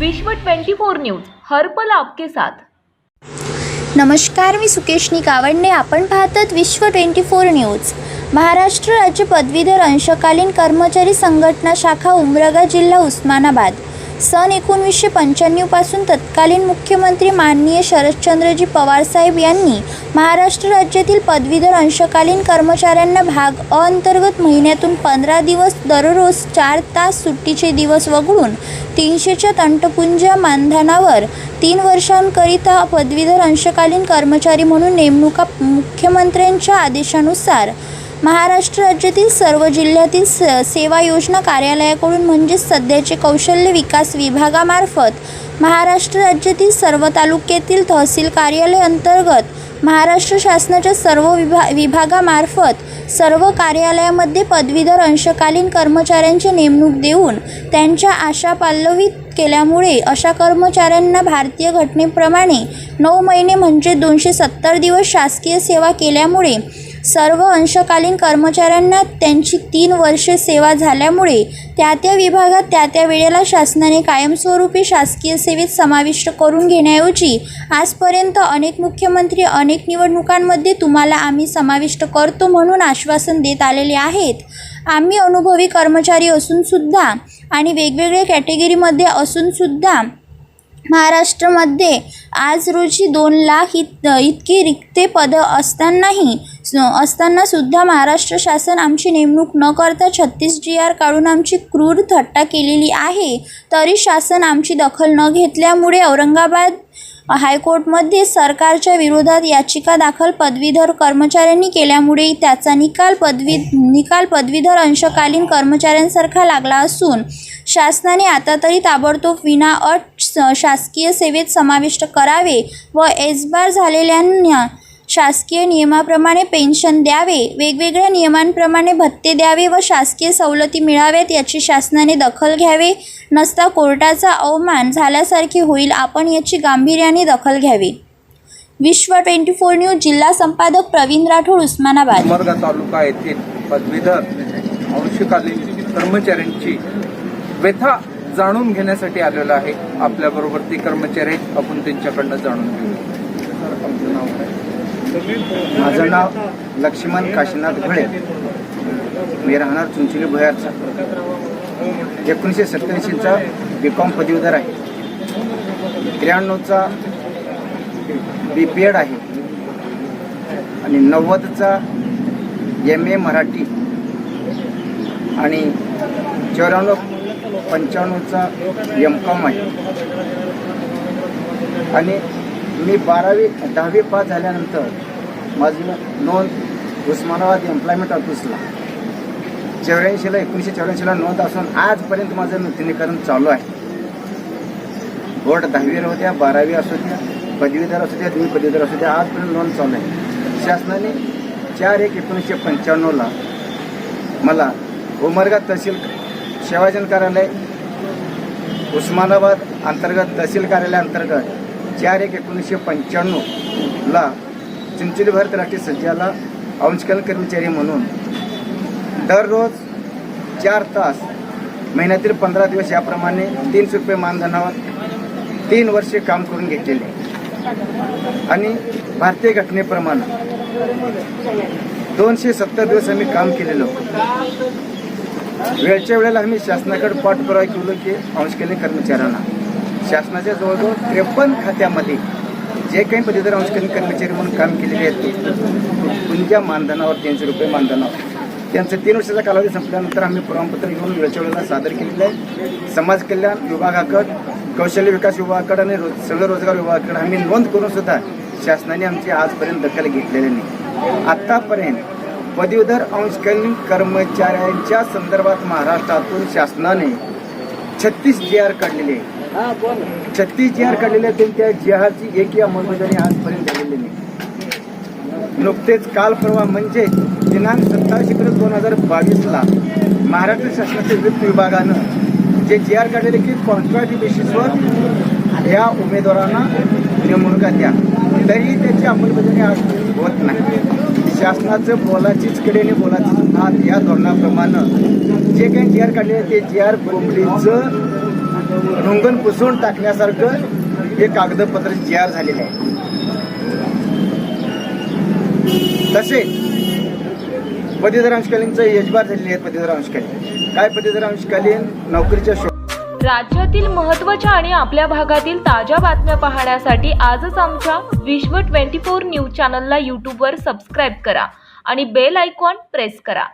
विश्व 24 न्यूज हर्पल आपके साथ. नमस्कार मी सुकेशनी कावडणे आपण पाहतात विश्व ट्वेंटी फोर न्यूज. महाराष्ट्र राज्य पदवीधर अंशकालीन कर्मचारी संघटना शाखा उमरगा जिल्हा उस्मानाबाद. सन एकोणीसशे पंच्याण्णवपासून तत्कालीन मुख्यमंत्री माननीय शरदचंद्रजी पवारसाहेब यांनी महाराष्ट्र राज्यातील पदवीधर अंशकालीन कर्मचाऱ्यांना भाग अ अंतर्गत महिन्यातून पंधरा दिवस दररोज चार तास सुट्टीचे दिवस वगळून तीनशेच्या तंटपुंज मानधनावर तीन वर्षांकरिता पदवीधर अंशकालीन कर्मचारी म्हणून नेमणुका मुख्यमंत्र्यांच्या आदेशानुसार महाराष्ट्र राज्यातील सर्व जिल्ह्यातील स सेवा योजना कार्यालयाकडून म्हणजेच सध्याचे कौशल्य विकास विभागामार्फत महाराष्ट्र राज्यातील सर्व तालुक्यातील तहसील कार्यालय अंतर्गत महाराष्ट्र शासनाच्या सर्व विभा विभागामार्फत सर्व कार्यालयामध्ये पदवीधर अंशकालीन कर्मचाऱ्यांची नेमणूक देऊन त्यांच्या आशा पाल्लवित केल्यामुळे अशा कर्मचाऱ्यांना भारतीय घटनेप्रमाणे नऊ महिने म्हणजे दोनशे सत्तर दिवस शासकीय सेवा केल्यामुळे सर्व अंशकालीन कर्मचाऱ्यांना त्यांची तीन वर्षे सेवा झाल्यामुळे त्या त्या विभागात त्या त्या वेळेला शासनाने कायमस्वरूपी शासकीय सेवेत समाविष्ट करून घेण्याऐवजी आजपर्यंत अनेक मुख्यमंत्री अनेक निवडणुकांमध्ये तुम्हाला आम्ही समाविष्ट करतो म्हणून आश्वासन देत आलेले आहेत. आम्ही अनुभवी कर्मचारी असूनसुद्धा आणि वेगवेगळ्या कॅटेगरीमध्ये असूनसुद्धा महाराष्ट्रामध्ये आज रोजी दोन लाख इत इतकी रिक्ते पदं असतानाही असताना सुद्धा महाराष्ट्र शासन आमची नेमणूक न करता छत्तीस जी आर काढून आमची क्रूर थट्टा केलेली आहे. तरी शासन आमची दखल न घेतल्यामुळे औरंगाबाद हायकोर्टमध्ये सरकारच्या विरोधात याचिका दाखल पदवीधर कर्मचाऱ्यांनी केल्यामुळे त्याचा निकाल पदवी निकाल पदवीधर अंशकालीन कर्मचाऱ्यांसारखा लागला असून शासनाने आता तरी ताबडतोब विना अट शासकीय सेवेत समाविष्ट करावे व एसबार झालेल्यांना शासकीय नियमाप्रमाणे पेन्शन द्यावे वेगवेगळ्या नियमांप्रमाणे भत्ते द्यावे व शासकीय सवलती मिळाव्यात याची शासनाने दखल घ्यावे. नसता कोर्टाचा अवमान झाल्यासारखे होईल आपण याची गांभीर्याने दखल घ्यावी. विश्व ट्वेंटी फोर न्यूज जिल्हा संपादक प्रवीण राठोड उस्मानाबाद. उमरगा तालुका येथील पदवीधर अंशकालीन कर्मचाऱ्यांची व्यथा जाणून घेण्यासाठी आलेलो आहे. आपल्याबरोबर ते कर्मचारी आहेत. आपण त्यांच्याकडनं जाणून घेऊ. माझं नाव लक्ष्मण काशीनाथ घळे मी राहणार चुंचली भुयारचा. एकोणीसशे सत्त्याऐंशीचा बी कॉम पदवीधर आहे. त्र्याण्णवचा बी पी एड आहे. आणि नव्वदचा एम ए मराठी. आणि चौऱ्याण्णव पंच्याण्णवचा एम कॉम आहे. आणि मी बारावी दहावी पास झाल्यानंतर माझी नोंद उस्मानाबाद एम्प्लॉयमेंट ऑफिसला चौऱ्याऐंशीला एकोणीसशे चौऱ्याऐंशीला नोंद असून आजपर्यंत माझं नूतनीकरण चालू आहे. बोर्ड दहावीवर होत्या बारावी असू द्या पदवीधर असू द्या दोन पदवीधर असू द्या आजपर्यंत नोंद चालू आहे. शासनाने चार एक एकोणीसशे पंच्याण्णवला मला उमरगा तहसील सेवाजन कार्यालय उस्मानाबाद अंतर्गत तहसील कार्यालय अंतर्गत चार एक एकोणीसशे पंच्याण्णवला चिंचोली भारत राष्ट्रीय संचाला अंशकालीन कर्मचारी म्हणून दररोज चार तास महिन्यातील पंधरा दिवस याप्रमाणे तीनशे रुपये मानधनावर तीन वर्षे काम करून घेतलेले. आणि भारतीय घटनेप्रमाणे दोनशे सत्तर दिवस आम्ही काम केलेलो. वेळच्या वेळेला आम्ही शासनाकडे पाठपुरावा केलो की अंशकालीन कर्मचाऱ्यांना. शासनाच्या जवळजवळ त्रेपन्न खात्यामध्ये जे काही पदवीधर अंशकालीन कर्मचारी म्हणून काम केलेले आहेत तुमच्या मानधनावर तीनशे रुपये मानधनावर. त्यांचं तीन वर्षाचा कालावधी संपल्यानंतर आम्ही प्रमाणपत्र घेऊन वेळच्या वेळेला सादर केलेलं आहे. समाज कल्याण विभागाकडं कौशल्य विकास विभागाकडं आणि रोज सगळं रोजगार विभागाकडं आम्ही नोंद करून सुद्धा शासनाने आमची आजपर्यंत दखल घेतलेली नाही. आत्तापर्यंत पदवीधर अंशकालीन कर्मचाऱ्यांच्या संदर्भात महाराष्ट्रातून शासनाने छत्तीस जी आर काढलेले आहे. छत्तीस जी आर काढलेले आहेत त्या जी आरची या अंमलबजावणी आजपर्यंत झालेली नाही. नुकतेच काल परवा म्हणजे दिनांक सत्तावीस एप्रिल दोन हजार बावीसला महाराष्ट्र शासनाच्या वित्त विभागानं जे जी आर काढलेले की कॉन्ट्रॅक्ट बेसिसवर या उमेदवारांना नेमणुका द्या तरी त्याची अंमलबजावणी आज होत नाही. शासनाचं बोलाचीच कडेने बोलाचीच नाद या धोरणाप्रमाणे जे काही जी आर काढले ते जी आर कोंबडीचं रुंगण पुसून टाकण्यासारखं हे कागदपत्र तयार झालेले आहे. तसे पदवीधर अंशकालीनचं यजमान झालेले आहेत पदवीधर अंशकालीन. काय पदवीधर अंशकालीन? नोकरीच्या राज्यातील महत्त्वाच्या आणि आपल्या भागातील ताज्या बातम्या पाहण्यासाठी आजच आमच्या विश्व ट्वेंटी फोर न्यूज चॅनलला यूट्यूबवर सबस्क्राईब करा आणि बेल आयकॉन प्रेस करा.